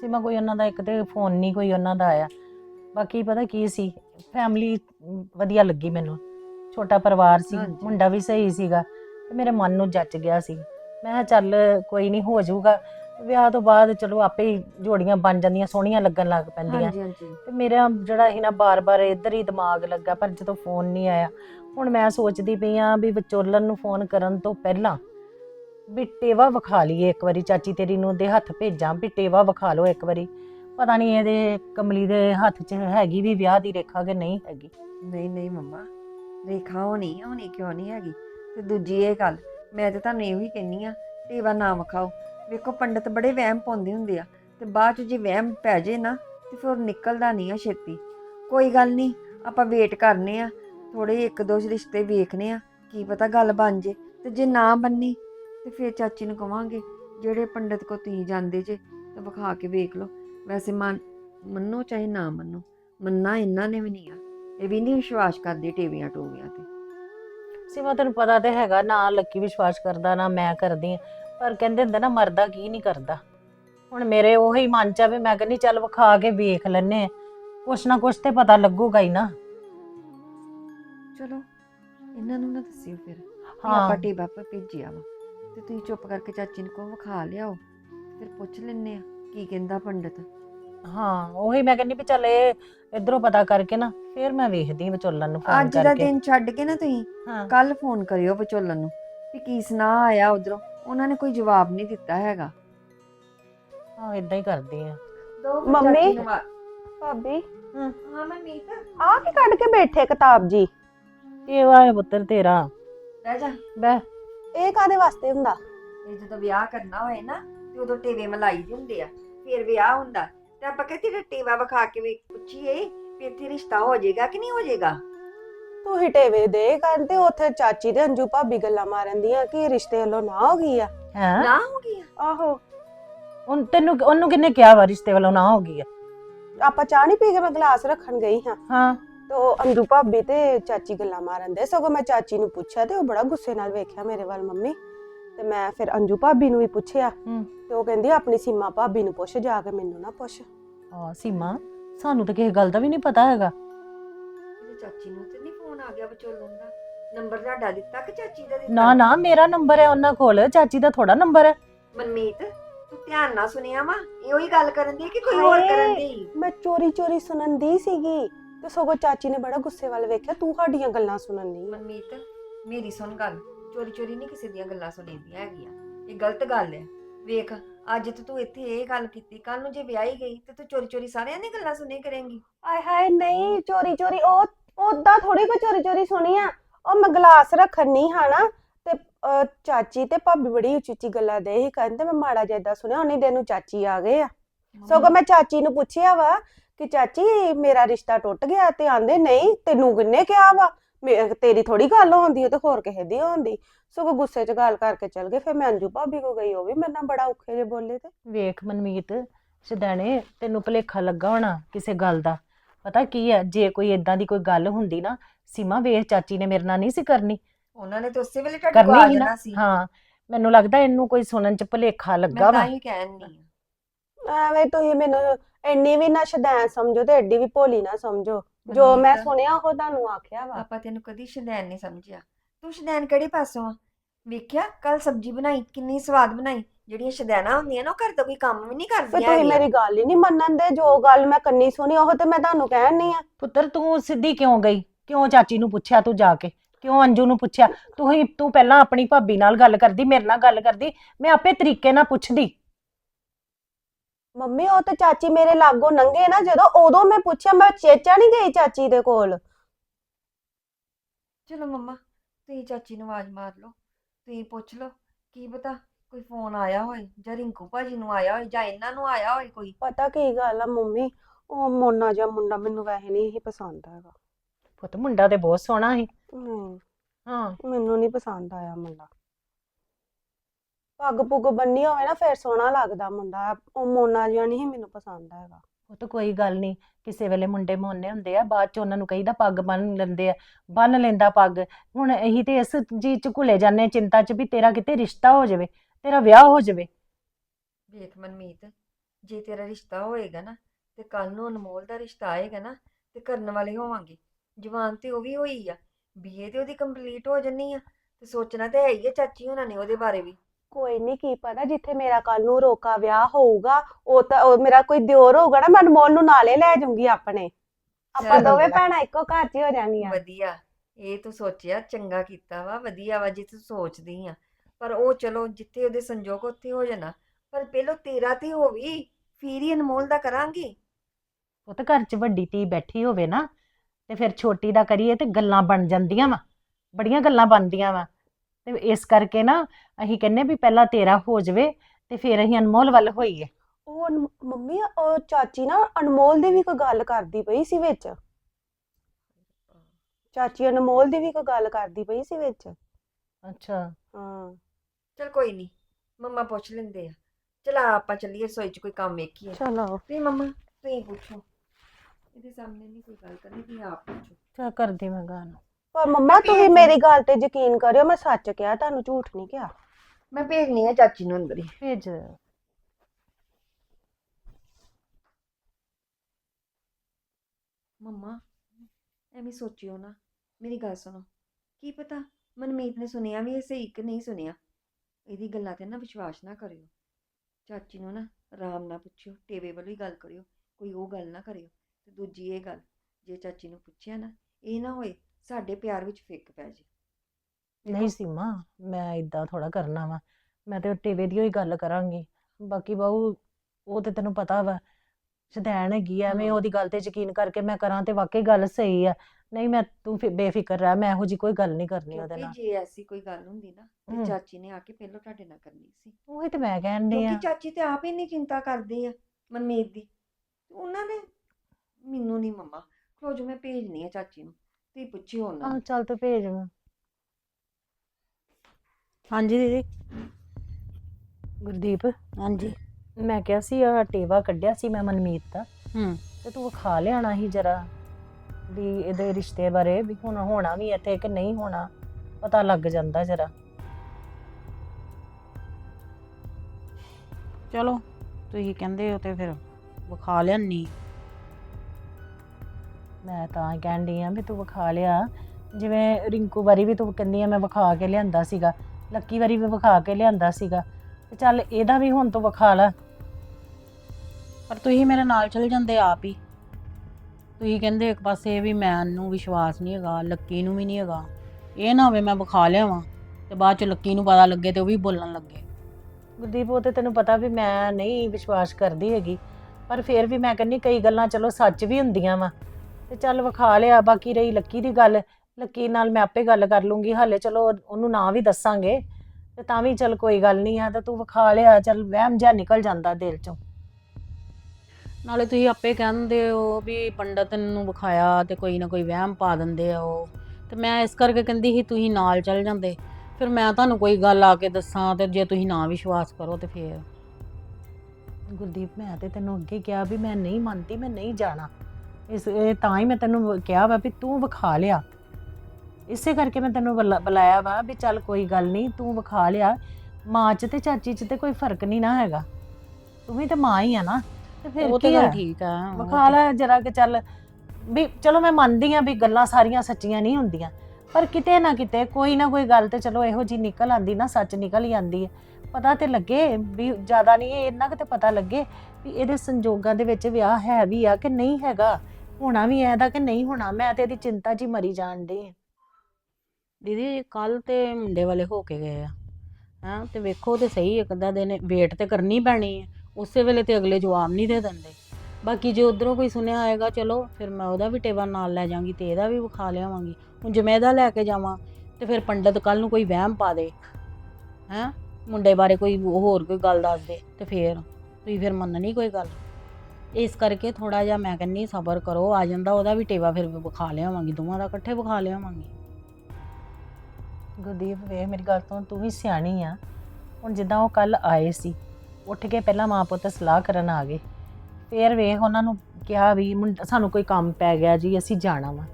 ਸੀਮਾ ਕੋਈ ਉਹਨਾਂ ਦਾ ਇੱਕ ਤੇ ਫੋਨ ਨਹੀਂ ਕੋਈ ਉਹਨਾਂ ਦਾ ਆਇਆ। ਬਾਕੀ ਪਤਾ ਕੀ ਸੀ ਫੈਮਿਲੀ ਵਧੀਆ ਲੱਗੀ ਮੈਨੂੰ। ਛੋਟਾ ਪਰਿਵਾਰ ਸੀ ਹਾਂਜੀ। ਮੁੰਡਾ ਵੀ ਸਹੀ ਸੀਗਾ ਤੇ ਮੇਰੇ ਮਨ ਨੂੰ ਜੱਚ ਗਿਆ ਸੀ। ਮੈਂ ਕਿਹਾ ਚੱਲ ਕੋਈ ਨਹੀਂ ਹੋ ਜਾਊਗਾ। ਵਿਆਹ ਤੋਂ ਬਾਅਦ ਚਲੋ ਆਪੇ ਹੀ ਜੋੜੀਆਂ ਬਣ ਜਾਂਦੀਆਂ ਸੋਹਣੀਆਂ ਲੱਗਣ ਲੱਗ ਪੈਂਦੀਆਂ। ਹਾਂਜੀ ਹਾਂਜੀ। ਤੇ ਮੇਰਾ ਜਿਹੜਾ ਸੀ ਨਾ ਬਾਰ-ਬਾਰ ਇੱਧਰ ਹੀ ਦਿਮਾਗ ਲੱਗਾ ਪਰ ਜਦੋਂ ਫੋਨ ਨਹੀਂ ਆਇਆ ਹੁਣ ਮੈਂ ਸੋਚਦੀ ਪਈ ਆ ਵੀ ਵਿਚੋਲਨ ਨੂੰ ਫੋਨ ਕਰਨ ਤੋਂ ਪਹਿਲਾਂ ਵੀ ਟੇਵਾ ਵਿਖਾ ਲਈਏ ਇੱਕ ਵਾਰੀ ਚਾਚੀ ਤੇਰੀ ਨੂੰ ਦੇ ਹੱਥ ਭੇਜਾਂ ਵੀ ਟੇਵਾ ਵਿਖਾ ਲਓ ਇੱਕ ਵਾਰੀ। ਪਤਾ ਨਹੀਂ ਇਹਦੇ ਕਮਲੀ ਦੇ ਹੱਥ 'ਚ ਹੈਗੀ ਵੀ ਵਿਆਹ ਦੀ ਰੇਖਾ ਕਿ ਨਹੀਂ ਹੈਗੀ। ਨਹੀਂ ਨਹੀਂ ਮੰਮਾ। ਰੇਖਾ ਹੋਣੀ ਹੋਣੀ ਕਿਉਂ ਨਹੀਂ ਹੈਗੀ। ਤੇ ਦੂਜੀ ਇਹ ਗੱਲ, ਮੈਂ ਤੇ ਤੁਹਾਨੂੰ ਇਹੋ ਹੀ ਕਹਿੰਨੀ ਆ ਟੇਵਾ ਨਾ ਵਿਖਾਓ। ਵੇਖੋ, ਪੰਡਤ ਬੜੇ ਵਹਿਮ ਪਾਉਂਦੇ ਹੁੰਦੇ ਆ, ਤੇ ਬਾਅਦ ਚ ਜੇ ਵਹਿਮ ਪੈ ਜੇ ਨਾ, ਤੇ ਫਿਰ ਉਹ ਨਿਕਲਦਾ ਨਹੀਂ ਆ ਛੇਤੀ। ਕੋਈ ਗੱਲ ਨਹੀਂ, ਆਪਾਂ ਵੇਟ ਕਰਨੇ ਆ ਥੋੜੇ ਇੱਕ ਦੋ ਰਿਸ਼ਤੇ ਵੇਖਨੇ ਆ, ਕੀ ਪਤਾ ਗੱਲ ਬਣ ਜੇ। ਤੇ ਜੇ ਨਾ ਬੰਨੀ, ਤੇ ਫਿਰ ਚਾਚੀ ਨੂੰ ਕਵਾਂਗੇ, ਜਿਹੜੇ ਪੰਡਤ ਕੋ ਤੁਸੀਂ ਜਾਂਦੇ ਜੇ, ਤਾਂ ਵਿਖਾ ਕੇ ਵੇਖ ਲਓ। ਵੈਸੇ ਮਨ, ਮੰਨੋ ਚਾਹੇ ਨਾ ਮੰਨੋ ਮੰਨਾ ਇਹਨਾਂ ਨੇ ਵੀ ਨਹੀਂ ਆ। ਇਹ ਵੀ ਨਹੀਂ ਵਿਸ਼ਵਾਸ ਕਰਦੇ ਟੇਵੀਆਂ ਟੋਵੀਆਂ ਤੇ। ਸਿਮਾ ਤੈਨੂੰ ਪਤਾ ਤੇ ਹੈਗਾ ਨਾ ਲੱਕੀ ਵਿਸ਼ਵਾਸ ਕਰਦਾ ਨਾ ਮੈਂ ਕਰਦੀ ਹਾਂ। ਪਰ ਕਹਿੰਦੇ ਹੁੰਦੇ ਨਾ ਮਰਦਾ ਕੀ ਨਹੀਂ ਕਰਦਾ। ਹੁਣ ਮੇਰੇ ਉਹੀ ਮਨ ਚ ਆ ਵੀ ਮੈਂ ਕਹਿੰਦੀ ਚੱਲ ਵਿਖਾ ਕੇ ਵੇਖ ਲੈਨੇ ਆ ਕੁਛ ਨਾ ਕੁਛ ਤੇ ਪਤਾ ਲੱਗੂਗਾ ਹੀ ਨਾ। ਚਲੋ ਇਹਨਾਂ ਨੂੰ ਨਾ ਦੱਸਿਓ ਫਿਰ। ਵੀ ਹਾਂ। ਆਪਾਂ ਟੇਬਾ ਪਰ ਭੇਜਿਆ ਵਾ। ਤੇ ਤੁਸੀਂ ਚੁੱਪ ਕਰਕੇ ਚਾਚੀ ਨੂੰ ਕਹੋ ਵਿਖਾ ਲਿਆਓ। ਫਿਰ ਪੁੱਛ ਲੈਨੇ ਆ ਕੀ ਕਹਿੰਦਾ ਪੰਡਤ। ਹਾਂ ਉਹੀ ਮੈਂ ਕਹਿੰਦੀ ਵੀ ਚੱਲ ਇਹ ਇਧਰੋਂ ਪਤਾ ਕਰਕੇ ਨਾ ਫਿਰ ਮੈਂ ਵੇਖਦੀ ਹਾਂ ਵਿਚੋਲਨ ਨੂੰ ਫੋਨ ਅੱਜ ਦਾ ਦਿਨ ਛੱਡ ਕੇ ਨਾ ਤੁਸੀਂ ਹਾਂ। ਕੱਲ ਫੋਨ ਕਰਿਓ ਵਿਚੋਲਨ ਨੂੰ ਵੀ ਕੀ ਸੁਨਾ ਆਇਆ ਉਧਰੋਂ ਉਹਨਾਂ ਨੇ ਕੋਈ ਜਵਾਬ ਨਹੀਂ ਦਿੱਤਾ ਹੈਗਾ। ਹਾਂ ਇਦਾਂ ਹੀ ਕਰਦੀ ਆ। ਦੋ ਮੰਮੀ? ਭਾਬੀ? ਹਾਂ। ਮੈਂ ਮੀਤ। ਆ ਕੀ ਕੱਢ ਕੇ ਬੈਠੇ ਕਿਤਾਬ ਜੀ? ਇਹ ਵਾ ਪੁੱਤਰ ਤੇਰਾ। ਰਹਿ ਜਾ। ਬੈ ਇਹ ਕਾਦੇ ਵਾਸਤੇ ਹੁੰਦਾ? ਇਹ ਜਦੋਂ ਵਿਆਹ ਕਰਨਾ ਹੋਏ ਨਾ ਤੇ ਉਦੋਂ ਟੇਵੇ ਮਲਾਈ ਦੇ ਹੁੰਦੇ ਆ ਫਿਰ ਵਿਆਹ ਹੁੰਦਾ। ਤੇ ਆਪਾਂ ਕਹਿੰਦੇ ਤੇ ਟੇਵਾ ਵਿਖਾ ਕੇ ਵੀ ਪੁੱਛੀਏ ਵੀ ਇੱਥੇ ਰਿਸ਼ਤਾ ਹੋ ਜਾਏਗਾ ਕਿ ਨਹੀਂ ਹੋ ਜਾਏਗਾ? ਤੂੰ ਹਿਟੇਵੇ ਦੇ ਕਰਦੇ ਉੱਥੇ ਚਾਚੀ ਤੇ ਅੰਜੂ ਭਾਬੀ ਗੱਲਾਂ ਮਾਰਨ ਦੀਆਂ ਕਿ ਰਿਸ਼ਤੇ ਵੱਲੋਂ ਨਾ ਹੋ ਗਈ ਆ? ਹੈ? ਨਾ ਹੋ ਗਿਆ ਆਹੋ। ਹੁਣ ਤੈਨੂੰ ਉਹਨੂੰ ਕਿੰਨੇ ਕਿਹਾ ਵਾ ਰਿਸ਼ਤੇ ਵੱਲੋਂ ਨਾ ਹੋ ਗਈ ਆ? ਆਪਾਂ ਚਾਹ ਨਹੀਂ ਪੀ ਕੇ ਮੈਂ ਗਲਾਸ ਰੱਖਣ ਗਈ ਹਾਂ। ਹਾਂ। ਤੇ ਅੰਜੂ ਭਾਬੀ ਤੇ ਚਾਚੀ ਗੱਲਾਂ ਮਾਰਨ ਦੇ ਸਗੋਂ ਮੈਂ ਚਾਚੀ ਨੂੰ ਪੁੱਛਿਆ ਤੇ ਉਹ ਬੜਾ ਗੁੱਸੇ ਨਾਲ ਵੇਖਿਆ ਮੇਰੇ ਵੱਲ ਮੰਮੀ। ਤੇ ਮੈਂ ਫਿਰ ਅੰਜੂ ਭਾਬੀ ਨੂੰ ਵੀ ਪੁੱਛਿਆ ਹੂੰ। ਤੇ ਉਹ ਕਹਿੰਦੀ ਆਪਣੀ ਸੀਮਾ ਭਾਬੀ ਨੂੰ ਪੁੱਛ ਜਾ ਕੇ ਮੈਨੂੰ ਨਾ ਪੁੱਛ। ਹਾਂ ਸੀਮਾ ਸਾਨੂੰ ਤਾਂ ਕਿਸੇ ਗੱਲ ਦਾ ਵੀ ਨਹੀਂ ਪਤਾ ਹੈਗਾ। ਇਹਦੇ ਚਾਚੀ ਨੂੰ ਤੇ ਨਹੀਂ ਫੋਨ ਆ ਗਿਆ ਵਿਚੋਲਨ ਦਾ। ਨੰਬਰ ਤੁਹਾਡਾ ਦਿੱਤਾ ਕਿ ਚਾਚੀ ਦਾ ਦਿੱਤਾ? ਨਾ ਨਾ ਮੇਰਾ ਨੰਬਰ ਹੈ ਉਹਨਾਂ ਕੋਲ ਚਾਚੀ ਦਾ ਥੋੜਾ ਨੰਬਰ ਹੈ। ਮਨਮੀਤ ਤੂੰ ਧਿਆਨ ਨਾਲ ਸੁਣਿਆ ਵਾ? ਇਹੋ ਹੀ ਗੱਲ ਕਰਨ ਦੀ ਕਿ ਕੋਈ ਹੋਰ ਹਾਏ। ਕਰਨ ਦੀ? ਮੈਂ ਚੋਰੀ ਚੋਰੀ ਸੁਣਨ ਦੀ ਸੀਗੀ ਤੇ ਸਗੋਂ ਚਾਚੀ ਨੇ ਬੜਾ ਗੁੱਸੇ ਵੱਲ ਵੇਖਿਆ ਤੂੰ ਸਾਡੀਆਂ ਗੱਲਾਂ ਸੁਣਨ ਨਹੀਂ ਮਨਮੀਤ ਮੇਰੀ ਸੁਣ ਗੱਲ। ਚੋਰੀ ਚੋਰੀ ਨਹੀਂ ਕਿਸੇ ਦੀਆਂ ਗੱਲਾਂ ਸੁਣੀਦੀਆਂ ਹੈਗੀਆਂ। ਇਹ ਗਲਤ ਗੱਲ ਹੈ। ਵੇਖ ਅੱਜ ਤੇ ਤੂੰ ਇੱਥੇ ਇਹ ਗੱਲ ਕੀਤੀ ਕੱਲ ਨੂੰ ਜੇ ਵਿਆਹੀ ਗਈ ਤੇ ਤੂੰ ਚੋਰੀ ਚੋਰੀ ਸਾਰਿਆਂ ਦੀਆਂ ਗੱਲਾਂ ਸੁਣੇ ਕਰੇਂਗੀ। ਆਏ ਹਾਏ ਨਹੀਂ ਚੋਰੀ ਚੋਰੀ ਉਹ ਉਦਾਂ ਥੋੜੀ ਕੋ ਚੋਰੀ ਚੋਰੀ ਸੁਣੀ ਆ। ਉਹ ਮੈਂ ਗਲਾਸ ਰੱਖਣ ਨਹੀਂ ਹਾਂ ਨਾ ਤੇ ਅਹ, ਚਾਚੀ ਤੇ ਭਾਬੀ ਬੜੀ ਉੱਚੀ ਉੱਚੀ ਗੱਲਾਂ ਦੇ ਹੀ ਕਰਨ ਤੇ ਮੈਂ ਮਾੜਾ ਜਿਹਾ ਏਦਾਂ ਸੁਣਿਆ ਉਹਨੇ ਦਿਨ ਨੂੰ ਚਾਚੀ ਆ ਗਏ ਆ। ਸਗੋਂ ਮੈਂ ਚਾਚੀ ਨੂੰ ਪੁੱਛਿਆ ਵਾ ਕਿ ਚਾਚੀ ਮੇਰਾ ਰਿਸ਼ਤਾ ਟੁੱਟ ਗਿਆ ਤੇ ਆਂਦੇ ਨਹੀਂ ਤੈਨੂੰ ਕਿੰਨੇ ਕਿਹਾ ਵਾ? ਮੇ- ਤੇਰੀ ਥੋੜੀ ਗੱਲ ਹੁੰਦੀ ਹੈ ਤੇ ਹੋਰ ਕਿਸੇ ਦੀ ਹੁੰਦੀ ਸਗੋਂ ਗੁੱਸੇ 'ਚ ਗੱਲ ਕਰਕੇ ਚਲ ਗਏ ਫਿਰ ਮੈਂ ਅੰਜੂ ਭਾਬੀ ਕੋ ਗਈ ਉਹ ਵੀ ਮੇਰੇ ਨਾਲ ਬੜਾ ਔਖੇ ਜੇ ਬੋਲੇ ਤੇ। ਵੇਖ ਮਨਮੀਤ ਸਿਧਾਣੇ ਤੈਨੂੰ ਭੁਲੇਖਾ ਲੱਗਾ ਹੋਣਾ ਕਿਸੇ ਗੱਲ ਦਾ। ਪਤਾ ਕੀ ਹੈ ਜੇ ਕੋਈ ਇਦਾਂ ਦੀ ਕੋਈ ਗੱਲ ਹੁੰਦੀ ਨਾ ਸੀਮਾ ਵੇਖ ਚਾਚੀ ਨੇ ਮੇਰੇ ਨਾਲ ਨਹੀਂ ਸੀ ਕਰਨੀ। ਉਹਨਾਂ ਨੇ ਤਾਂ ਉਸੇ ਵੇਲੇ ਤੁਹਾਡੇ ਕੋਲ ਕਰਨੀ ਆ ਹੀ ਨਾ। ਜਾਣਾ ਸੀ। ਹਾਂ ਮੈਨੂੰ ਲੱਗਦਾ ਇਹਨੂੰ ਕੋਈ ਸੁਣਨ ਚ ਭੁਲੇਖਾ ਲੱਗਾ ਮੈਂ ਵਾ। ਤਾਂ ਹੀ ਕਹਿਣੀ ਐਵੇਂ ਤੁਸੀਂ ਮੈਨੂੰ ਇੰਨੀ ਵੀ ਨਾ ਸ਼ਦੈਨ ਸਮਝੋ ਤੇ ਐਡੀ ਵੀ ਭੋਲੀ ਨਾ ਸਮਝੋ। ਜੋ ਮੈਂ ਸੁਣਿਆ ਉਹ ਤੁਹਾਨੂੰ ਆਖਿਆ ਵਾ। ਆਪਾਂ ਤੈਨੂੰ ਕਦੀ ਸ਼ਦੈਨ ਨਹੀਂ ਸਮਝਿਆ। ਤੂੰ ਸ਼ਦੈਨ ਕਿਹੜੇ ਪਾਸੋਂ ਆ? ਵੇਖਿਆ ਕੱਲ ਸਬਜ਼ੀ ਬਣਾਈ ਕਿੰਨੀ ਸਵਾਦ ਬਣਾਈ। ਜਿਹੜੀਆਂ ਸ਼ਦੈਨਾ ਹੁੰਦੀਆਂ ਨਾ ਉਹ ਘਰ ਦਾ ਕੋਈ ਕੰਮ ਵੀ ਨਹੀਂ ਕਰਦੀਆਂ ਤੁਸੀਂ ਹੈਗੀਆਂ। ਮੇਰੀ ਗੱਲ ਹੀ ਨਹੀਂ ਮੰਨਣ ਦੇ ਜੋ ਗੱਲ ਮੈਂ ਕੰਨੀ ਸੁਣੀ ਉਹ ਤੇ ਮੈਂ ਤੁਹਾਨੂੰ ਕਹਿਣ ਨਹੀਂ ਆ। ਪੁੱਤਰ ਤੂੰ ਸਿੱਧੀ ਕਿਉਂ ਗਈ? ਕਿਉਂ ਚਾਚੀ ਨੂੰ ਪੁੱਛਿਆ ਤੂੰ ਜਾ ਕੇ? ਕਿਉਂ ਅੰਜੂ ਨੂੰ ਪੁੱਛਿਆ? ਤੂੰ ਹੀ ਤੂੰ ਪਹਿਲਾਂ ਆਪਣੀ ਭਾਬੀ ਨਾਲ ਗੱਲ ਕਰਦੀ ਮੇਰੇ ਨਾਲ ਗੱਲ ਕਰਦੀ। ਮੈਂ ਆਪੇ ਤਰੀਕੇ ਨਾਲ ਪੁੱਛਦੀ। ਮੰਮੀ ਉਹ ਤੇ ਚਾਚੀ ਮੇਰੇ ਲਾਗੋਂ ਲੰਘੇ ਨਾ ਜਦੋਂ ਉਦੋਂ ਮੈਂ ਪੁੱਛਿਆ ਮੈਂ ਚੇਚਾ ਨਹੀਂ ਗਈ ਚਾਚੀ ਦੇ ਕੋਲ? ਚਲੋ ਮੰਮਾ ਤੁਸੀਂ ਚਾਚੀ ਨੂੰ ਆਵਾਜ਼ ਮਾਰ ਲਓ ਤੁਸੀਂ ਪੁੱਛ ਲਓ ਕੀ ਪਤਾ ਕੋਈ ਫੋਨ ਆਇਆ ਹੋਏ ਜਾਂ ਰਿੰਕੂ ਭਾਜੀ ਨੂੰ ਆਇਆ ਹੋਏ ਜਾਂ ਇਹਨਾਂ ਨੂੰ ਆਇਆ ਹੋਏ ਕੋਈ। ਪਤਾ ਕੀ ਗੱਲ ਆ ਮੰਮੀ ਉਹ ਮੋਨਾ ਜਿਹਾ ਮੁੰਡਾ ਮੈਨੂੰ ਵੈਸੇ ਨਹੀਂ ਹੀ ਪਸੰਦ ਹੈਗਾ। ਪੁੱਤ ਮੁੰਡਾ ਤੇ ਬਹੁਤ ਸੋਹਣਾ ਸੀ। ਹਾਂ। ਮੈਨੂੰ ਨਹੀਂ ਪਸੰਦ ਆਇਆ ਮੁੰਡਾ। ਪੱਗ ਪੁੱਗ ਬੰਨੀ ਹੋਵੇ ਨਾ ਫਿਰ ਸੋਹਣਾ ਲੱਗਦਾ ਮੁੰਡਾ। ਉਹ ਮੋਨਾ ਜਿਹਾ ਨਹੀਂ ਮੈਨੂੰ ਪਸੰਦ ਹੈਗਾ। ਉਹ ਤਾਂ ਕੋਈ ਗੱਲ ਨਹੀਂ ਕਿਸੇ ਵੇਲੇ ਮੁੰਡੇ ਮੋਨੇ ਹੁੰਦੇ ਆ ਬਾਅਦ ਚ ਉਹਨਾਂ ਨੂੰ ਕਹੀਦਾ ਪੱਗ ਬੰਨ ਲੈਂਦੇ ਆ ਬੰਨ ਲੈਂਦਾ ਪੱਗ। ਹੁਣ ਅਸੀਂ ਤੇ ਇਸ ਚੀਜ਼ ਚ ਘੁਲੇ ਜਾਂਦੇ ਚਿੰਤਾ ਚ ਵੀ ਤੇਰਾ ਕਿਤੇ ਰਿਸ਼ਤਾ ਹੋ ਜਾਵੇ ਤੇਰਾ ਵਿਆਹ ਹੋ ਜਾਵੇ। ਵੇਖ ਮਨਮੀਤ ਜੇ ਤੇਰਾ ਰਿਸ਼ਤਾ ਹੋਏਗਾ ਨਾ ਤੇ ਕੱਲ ਨੂੰ ਅਨਮੋਲ ਦਾ ਰਿਸ਼ਤਾ ਆਏਗਾ ਨਾ ਤੇ ਕਰਨ ਵਾਲੇ ਹੋਵਾਂਗੇ। ਜਵਾਨ ਤੇ ਉਹ ਵੀ ਹੋਈ ਆ ਬੀਏ ਤੇ ਉਹਦੀ ਕੰਪਲੀਟ ਹੋ ਜੰਨੀ ਆ ਤੇ ਸੋਚਣਾ ਤੇ ਹੈ ਹੀ ਆ ਚਾਚੀ ਉਹਨਾਂ ਨੇ ਉਹਦੇ ਬਾਰੇ ਵੀ। ਕੋਈ ਨਹੀਂ ਕੀ ਪਤਾ ਜਿੱਥੇ ਮੇਰਾ ਕੱਲ ਨੂੰ ਰੋਕਾ ਵਿਆਹ ਹੋਊਗਾ ਉਹ ਤਾਂ ਉਹ ਮੇਰਾ ਕੋਈ ਦਿਓਰ ਹੋਊਗਾ ਨਾ ਮੈਂ ਅਨਮੋਲ ਨੂੰ ਨਾਲੇ ਲੈ ਜਾਊਂਗੀ ਆਪਣੇ। ਆਪਾਂ ਚਲੋ। ਦੋਵੇਂ ਭੈਣਾਂ ਇੱਕੋ ਘਰ 'ਚ ਹੀ ਹੋ ਜਾਣਗੀਆਂ ਵਧੀਆ ਇਹ ਤੂੰ ਸੋਚਿਆ ਚੰਗਾ ਕੀਤਾ ਵਾ ਵਧੀਆ ਵਾ ਜੇ ਤੂੰ ਸੋਚਦੀ ਆ। ਪਰ ਉਹ ਚਲੋ ਜਿੱਥੇ ਉਹਦੇ ਸੰਜੋਗ ਉੱਥੇ ਹੋ ਜਾਣਾ। ਪਰ ਪਹਿਲਾਂ ਤੇਰਾ ਤੇ ਹੋਵੀ ਫਿਰ ਹੀ ਅਨਮੋਲ ਦਾ ਕਰਾਂਗੇ। ਉਹ ਤਾਂ ਘਰ ਚ ਵੱਡੀ ਧੀ ਬੈਠੀ ਹੋਵੇ ਨਾ ਤੇ ਫਿਰ ਛੋਟੀ ਦਾ ਕਰੀਏ ਤੇ ਗੱਲਾਂ ਬਣ ਜਾਂਦੀਆਂ ਵਾ ਬੜੀਆਂ ਗੱਲਾਂ ਬਣਦੀਆਂ ਵਾ। ਤੇ ਇਸ ਕਰਕੇ ਨਾ ਅਸੀਂ ਕਹਿੰਨੇ ਵੀ ਪਹਿਲਾਂ ਤੇਰਾ ਹੋ ਜਾਵੇ ਤੇ ਫਿਰ ਅਸੀਂ ਅਨਮੋਲ ਵੱਲ ਹੋਈਏ। ਉਹ ਅਨ- ਮੰਮੀ ਉਹ ਚਾਚੀ ਨਾ ਅਨਮੋਲ ਦੀ ਵੀ ਕੋਈ ਗੱਲ ਕਰਦੀ ਪਈ ਸੀ ਵਿੱਚ। ਚਾਚੀ ਅਨਮੋਲ ਦੀ ਵੀ ਕੋਈ ਗੱਲ ਕਰਦੀ ਪਈ ਸੀ ਵਿੱਚ। ਅੱਛਾ। ਹਾਂ। ਚਲ ਕੋਈ ਨਹੀਂ ਮੰਮਾ ਪੁੱਛ ਲੈਂਦੇ ਆ। ਚਲਾ ਆਪਾਂ ਚੱਲੀਏ ਰਸੋਈ 'ਚ ਕੋਈ ਕੰਮ ਵੇਖੀਏ। ਚਲੋ ਤੁਸੀਂ ਮੰਮਾ ਤੁਸੀਂ ਪੁੱਛੋ। ਇਹਦੇ ਸਾਹਮਣੇ ਨਹੀਂ ਕੋਈ ਗੱਲ ਕਰਨੀ ਤੁਸੀਂ ਆਪ ਪੁੱਛੋ। ਚਾ ਕਰਦੀ ਮੈਂ ਗੱਲ। ਪਰ ਮੰਮਾ ਤੁਸੀਂ ਮੇਰੀ ਗੱਲ ਤੇ ਯਕੀਨ ਕਰਿਓ ਮੈਂ ਸੱਚ ਕਿਹਾ ਤੁਹਾਨੂੰ ਝੂਠ ਨਹੀਂ ਕਿਹਾ। ਮੈਂ ਭੇਜਣੀ ਆ ਚਾਚੀ ਨੂੰ ਅੰਦਰ ਹੀ। ਭੇਜ। ਮੰਮਾ ਐਵੇਂ ਸੋਚਿਓ ਨਾ। ਮੇਰੀ ਗੱਲ ਸੁਣੋ। ਕੀ ਪਤਾ ਮਨਮੀਤ ਨੇ ਸੁਣਿਆ ਵੀ ਇਹ ਸਹੀ ਕਿ ਨਹੀਂ ਸੁਣਿਆ? ਇਹਦੀ ਗੱਲਾਂ ਤੇ ਨਾ ਵਿਸ਼ਵਾਸ ਨਾ ਕਰਿਓ। ਚਾਚੀ ਨੂੰ ਨਾ ਆਰਾਮ ਨਾਲ ਪੁੱਛਿਓ ਟੇਵੇ ਵੱਲੋਂ ਹੀ ਗੱਲ ਕਰਿਓ ਕੋਈ ਉਹ ਗੱਲ ਨਾ ਕਰਿਓ। ਤੇ ਦੂਜੀ ਇਹ ਗੱਲ ਜੇ ਚਾਚੀ ਨੂੰ ਪੁੱਛਿਆ ਨਾ ਇਹ ਨਾ ਹੋਏ ਸਾਡੇ ਪਿਆਰ ਵਿੱਚ ਫਿੱਕ ਪੈ ਜੇ। ਨਹੀਂ ਸੀਮਾ ਮੈਂ ਇਦਾਂ ਥੋੜਾ ਕਰਨਾ ਵਾ। ਮੈਂ ਤੇ ਟੀਵੇ ਦੀ ਹੀ ਗੱਲ ਕਰਾਂਗੀ। ਬਾਕੀ ਬਾਊ ਉਹ ਤੇ ਤੈਨੂੰ ਪਤਾ ਵਾ ਸ਼ਦੈਣ ਹੈਗੀ ਆ, ਐਵੇਂ ਹਾਂ। ਉਹਦੀ ਗੱਲ ਤੇ ਯਕੀਨ ਕਰਕੇ ਮੈਂ ਕਰਾਂ ਤੇ ਵਾਕਈ ਗੱਲ ਸਹੀ ਆ। ਨਹੀਂ ਮੈਂ ਤੂੰ ਫਿ- ਬੇਫਿਕਰ ਰਹਿ ਮੈਂ ਇਹੋ ਜੀ ਕੋਈ ਗੱਲ ਨਹੀਂ ਕਰਨੀ ਉਹਦੇ ਕਿਉਂਕਿ ਨਾਲ। ਜੇ ਐਸੀ ਕੋਈ ਗੱਲ ਹੁੰਦੀ ਨਾ ਤੇ। ਚਾਚੀ ਨੇ ਆ ਕੇ ਪਹਿਲਾਂ ਤੁਹਾਡੇ ਨਾਲ ਕਰਨੀ ਸੀ। ਉਹੀ ਤੇ ਮੈਂ ਕਹਿਣ ਡਈ ਆ। ਕਿਉਂਕਿ ਚਾਚੀ ਤੇ ਆਪ ਹੀ ਨਹੀਂ ਚਿੰਤਾ ਕਰਦੀ ਆ ਮਨਮੀਤ ਦੀ। ਉਹਨਾਂ ਨੇ ਮੈਨੂੰ ਨਹੀਂ ਮੰਮਾ। ਖਲੋ ਜੋ ਮੈਂ ਭੇਜਣੀ ਆ ਚਾਚੀ ਨੂੰ। ਤੁਸੀਂ ਪੁੱਛਿਓ ਉਹਨਾਂ ਆਹ ਨੂੰ ਚੱਲ ਤੂੰ ਭੇਜ ਮੈਂ ਹਾਂਜੀ ਦੀਦੀ। ਗੁਰਦੀਪ। ਹਾਂਜੀ। ਮੈਂ ਕਿਹਾ ਸੀ ਆ ਟੇਵਾ ਕੱਢਿਆ ਸੀ ਮੈਂ ਮਨਮੀਤ ਦਾ। ਹੂੰ। ਤੇ ਤੂੰ ਵਿਖਾ ਲਿਆਣਾ ਸੀ ਜਰਾ ਵੀ ਇਹਦੇ ਰਿਸ਼ਤੇ ਬਾਰੇ ਵੀ ਹੁਣ ਹੋਣਾ ਵੀ ਇੱਥੇ ਕਿ ਨਹੀਂ ਹੋਣਾ ਪਤਾ ਲੱਗ ਜਾਂਦਾ ਜਰਾ। ਚਲੋ ਤੁਸੀਂ ਕਹਿੰਦੇ ਹੋ ਤੇ ਫਿਰ ਵਿਖਾ ਲਿਆਨੀ। ਮੈਂ ਤਾਂ ਕਹਿਣ ਡਈ ਆ ਵੀ ਤੂੰ ਵਿਖਾ ਲਿਆ। ਜਿਵੇਂ ਰਿੰਕੂ ਵਾਰੀ ਵੀ ਤੂੰ ਕਹਿੰਦੀ ਆ ਮੈਂ ਵਿਖਾ ਕੇ ਲਿਆਂਦਾ ਸੀਗਾ। ਲੱਕੀ ਵਾਰੀ ਵੀ ਵਿਖਾ ਕੇ ਲਿਆਂਦਾ ਸੀਗਾ। ਤੇ ਚੱਲ ਇਹਦਾ ਵੀ ਹੁਣ ਤੂੰ ਵਿਖਾ ਲੈ। ਪਰ ਤੁਸੀਂ ਮੇਰੇ ਨਾਲ ਚਲ ਜਾਂਦੇ ਆਪ ਹੀ। ਤੁਸੀਂ ਕਹਿੰਦੇ ਇੱਕ ਪਾਸੇ ਵੀ ਮੈਨੂੰ ਵਿਸ਼ਵਾਸ ਨਹੀਂ ਹੈਗਾ ਲੱਕੀ ਨੂੰ ਵੀ ਨਹੀਂ ਹੈਗਾ। ਇਹ ਨਾ ਹੋਵੇ ਮੈਂ ਵਿਖਾ ਲਿਆਵਾਂ ਤੇ ਬਾਅਦ ਚ ਲੱਕੀ ਨੂੰ ਪਤਾ ਲੱਗੇ ਤੇ ਉਹ ਵੀ ਬੋਲਣ ਲੱਗੇ। ਗੁਰਦੀਪ ਉਹ ਤੇ ਤੈਨੂੰ ਪਤਾ ਵੀ ਮੈਂ ਨਹੀਂ ਵਿਸ਼ਵਾਸ ਕਰਦੀ ਹੈਗੀ। ਪਰ ਫਿਰ ਵੀ ਮੈਂ ਕਹਿੰਨੀ ਕਈ ਗੱਲਾਂ ਚਲੋ ਸੱਚ ਵੀ ਹੁੰਦੀਆਂ ਵਾ। ਤੇ ਚੱਲ ਵਿਖਾ ਲਿਆ ਬਾਕੀ ਰਹੀ ਲੱਕੀ ਦੀ ਗੱਲ। ਲੱਕੀ ਨਾਲ ਮੈਂ ਆਪੇ ਗੱਲ ਕਰ ਲੂੰਗੀ ਹਾਲੇ ਚਲੋ ਉਹਨੂੰ ਨਾਂ ਵੀ ਦੱਸਾਂਗੇ। ਤੇ ਤਾਂ ਵੀ ਚੱਲ ਕੋਈ ਗੱਲ ਨਹੀਂ ਆ ਤਾਂ ਤੂੰ ਵਿਖਾ ਲਿਆ ਚੱਲ ਵਹਿਮ ਜਿਹਾ ਨਿਕਲ ਜਾਂਦਾ ਦਿਲ ਚੋਂ। ਨਾਲੇ ਤੁਸੀਂ ਆਪੇ ਕਹਿੰਦੇ ਹੋ ਵੀ ਪੰਡਤ ਨੂੰ ਵਿਖਾਇਆ ਤੇ ਕੋਈ ਨਾ ਕੋਈ ਵਹਿਮ ਪਾ ਦਿੰਦੇ ਆ ਉਹ। ਤੇ ਮੈਂ ਇਸ ਕਰਕੇ ਕਹਿੰਦੀ ਸੀ ਤੁਸੀਂ ਨਾਲ ਚੱਲ ਜਾਂਦੇ। ਫਿਰ ਮੈਂ ਤੁਹਾਨੂੰ ਕੋਈ ਗੱਲ ਆ ਕੇ ਦੱਸਾਂ ਤੇ ਜੇ ਤੁਸੀਂ ਨਾ ਵਿਸ਼ਵਾਸ ਕਰੋ ਤੇ ਫਿਰ। ਗੁਰਦੀਪ ਮੈਂ ਤੇ ਤੈਨੂੰ ਅੱਗੇ ਕਿਹਾ ਵੀ ਮੈਂ ਨਹੀਂ ਮੰਨਦੀ ਮੈਂ ਨਹੀਂ ਜਾਣਾ। ਇਸ ਇਹ ਤਾਂ ਹੀ ਮੈਂ ਤੈਨੂੰ ਕਿਹਾ ਵਾ ਵੀ ਤੂੰ ਵਿਖਾ ਲਿਆ। ਇਸੇ ਕਰਕੇ ਮੈਂ ਤੈਨੂੰ ਬੁਲਾ- ਬੁਲਾਇਆ ਵਾ ਵੀ ਚੱਲ ਕੋਈ ਗੱਲ ਨਹੀਂ ਤੂੰ ਵਿਖਾ ਲਿਆ। ਮਾਂ ਚ ਤੇ ਚਾਚੀ ਚ ਤੇ ਕੋਈ ਫ਼ਰਕ ਨਹੀਂ ਨਾ ਹੈਗਾ। ਤੂੰ ਵੀ ਤੇ ਮਾਂ ਹੀ ਆ ਨਾ ਤੇ ਫਿਰ ਉਹ ਕੀ ਤੇ ਗੱਲ ਆ? ਠੀਕ ਆ ਉਹ ਵਿਖਾ ਤੇ- ਲੈ ਜਰਾ ਕਿ ਚੱਲ। ਵੀ ਚਲੋ ਮੈਂ ਮੰਨਦੀ ਆ ਵੀ ਗੱਲਾਂ ਸਾਰੀਆਂ ਸੱਚੀਆਂ ਨਹੀਂ ਹੁੰਦੀਆਂ ਪਰ ਕਿਤੇ ਨਾ ਕਿਤੇ ਕੋਈ ਨਾ ਕੋਈ ਗੱਲ ਤੇ ਚਲੋ ਇਹੋ ਜੀ ਨਿਕਲ ਆਂਦੀ ਨਾ ਸੱਚ ਨਿਕਲ ਹੀ ਆਂਦੀ ਹੈ ਪਤਾ ਤੇ ਲੱਗੇ ਵੀ ਜ਼ਿਆਦਾ ਨਹੀਂ ਇਹ ਇੰਨਾ ਕਿਤੇ ਪਤਾ ਲੱਗੇ ਵੀ ਇਹਦੇ ਸੰਜੋਗਾਂ ਦੇ ਵਿੱਚ ਵਿਆਹ ਹੈ ਵੀ ਆ ਕਿ ਨਹੀਂ ਹੈਗਾ। ਹੋਣਾ ਵੀ ਐਦਾ ਕਿ ਨਹੀਂ ਹੋਣਾ? ਮੈਂ ਤੇ ਇਹਦੀ ਚਿੰਤਾ 'ਚ ਹੀ ਮਰੀ ਜਾਣ ਡਈ ਆਂ। ਦੀਦੀ ਕੱਲ ਤੇ ਮੁੰਡੇ ਵਾਲੇ ਹੋ ਕੇ ਗਏ ਆ। ਹਾਂ? ਤੇ ਵੇਖੋ, ਤੇ ਸਹੀ ਇੱਕ ਅੱਧਾ ਦਿਨ ਵੇਟ ਤੇ ਕਰਨੀ ਪੈਣੀ ਹੈ ਉਸੇ ਵੇਲੇ ਤੇ ਅਗਲੇ ਜਵਾਬ ਨਹੀਂ ਦੇ ਦਿੰਦੇ। ਬਾਕੀ ਜੇ ਉਧਰੋਂ ਕੋਈ ਸੁਨੇਹਾ ਆਏਗਾ, ਚਲੋ, ਫਿਰ ਮੈਂ ਉਹਦਾ ਵੀ ਟੇਵਾ ਨਾਲ ਲੈ ਜਾਵਾਂਗੀ, ਤੇ ਇਹਦਾ ਵੀ ਵਿਖਾ ਲਿਆਵਾਂਗੀ। ਹੁਣ ਜੇ ਮੈਂ ਇਹਦਾ ਲੈ ਕੇ ਜਾਵਾਂ, ਤੇ ਫਿਰ ਪੰਡਤ ਕੱਲ ਨੂੰ ਕੋਈ ਵਹਿਮ ਪਾ ਦੇ। ਹੈਂ? ਮੁੰਡੇ ਬਾਰੇ ਕੋਈ ਹੋਰ ਕੋਈ ਗੱਲ ਦੱਸ ਦੇ, ਤੇ ਫਿਰ ਤੁਸੀਂ ਫਿਰ ਮੰਨਣੀ ਕੋਈ ਗੱਲ? ਇਸ ਕਰਕੇ ਥੋੜਾ ਜਿਹਾ ਮੈਂ ਕਹਿੰਨੀ ਸਬਰ ਕਰੋ, ਆ ਜਾਂਦਾ ਉਹਦਾ ਵੀ ਟੇਵਾ ਫਿਰ ਵਿਖਾ ਲਿਆਵਾਂਗੀ, ਦੋਵਾਂ ਦਾ ਇਕੱਠੇ ਵਿਖਾ ਲਿਆਵਾਂਗੀ। ਗੁਰਦੀਪ ਵੇ ਮੇਰੀ ਗੱਲ ਤੋਂ ਤੂੰ ਵੀ ਸਿਆਣੀ ਆ। ਹੁਣ ਜਿੱਦਾਂ ਉਹ ਕੱਲ ਆਏ ਸੀ, ਉੱਠ ਕੇ ਪਹਿਲਾਂ ਮਾਂ ਪੁੱਤ ਸਲਾਹ ਕਰਨ ਆ ਗਏ। ਫੇਰ ਵੇਖ ਉਹਨਾਂ ਨੂੰ ਕਿਹਾ ਵੀ ਮੁੰਡਾ- ਸਾਨੂੰ ਕੋਈ ਕੰਮ ਪੈ ਗਿਆ ਜੀ, ਅਸੀਂ ਜਾਣਾ ਵਾ।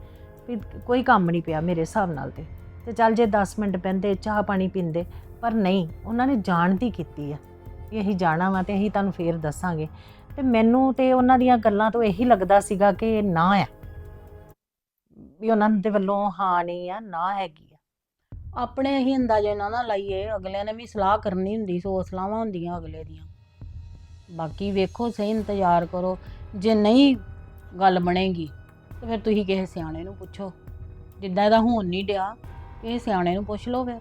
ਵੀ ਕੋਈ ਕੰਮ ਨਹੀਂ ਪਿਆ ਮੇਰੇ ਹਿਸਾਬ ਨਾਲ ਤੇ। ਤੇ ਚੱਲ ਜੇ 10 ਮਿੰਟ ਪੈਂਦੇ ਚਾਹ ਪਾਣੀ ਪੀਂਦੇ, ਪਰ ਨਹੀਂ, ਉਹਨਾਂ ਨੇ ਜਾਣ ਦੀ ਕੀਤੀ ਆ ਵੀ ਅਸੀਂ ਜਾਣਾ ਵਾ ਤੇ ਅਸੀਂ ਤੁਹਾਨੂੰ ਫੇਰ ਦੱਸਾਂਗੇ। ਤੇ ਮੈਨੂੰ ਤੇ ਉਹਨਾਂ ਦੀਆਂ ਗੱਲਾਂ ਤੋਂ ਇਹੀ ਲੱਗਦਾ ਸੀਗਾ ਕਿ ਇਹ ਨਾ ਆ। ਵੀ ਉਹਨਾਂ ਦੇ ਵੱਲੋਂ ਹਾਂ ਨਹੀਂ ਆ, ਨਾ ਹੈਗੀ ਆ। ਆਪਣੇ ਹੀ ਅੰਦਾਜ਼ੇ ਨਾਲ ਨਾ ਲਾਈਏ, ਅਗਲਿਆਂ ਨੇ ਵੀ ਸਲਾਹ ਕਰਨੀ ਹੁੰਦੀ ਸੋ ਸਲਾਹਾਂ ਹੁੰਦੀਆਂ ਅਗਲੇ ਦੀਆਂ। ਬਾਕੀ ਵੇਖੋ, ਸਹੀ ਇੰਤਜ਼ਾਰ ਕਰੋ। ਜੇ ਨਹੀਂ ਗੱਲ ਬਣੇਗੀ, ਤੇ ਫਿਰ ਤੁਸੀਂ ਕਿਸੇ ਸਿਆਣੇ ਨੂੰ ਪੁੱਛੋ। ਜਿੱਦਾਂ ਇਹਦਾ ਹੋਣ ਨਹੀਂ ਡਿਆ ਕਿਸੇ ਸਿਆਣੇ ਨੂੰ ਪੁੱਛ ਲਓ ਫਿਰ।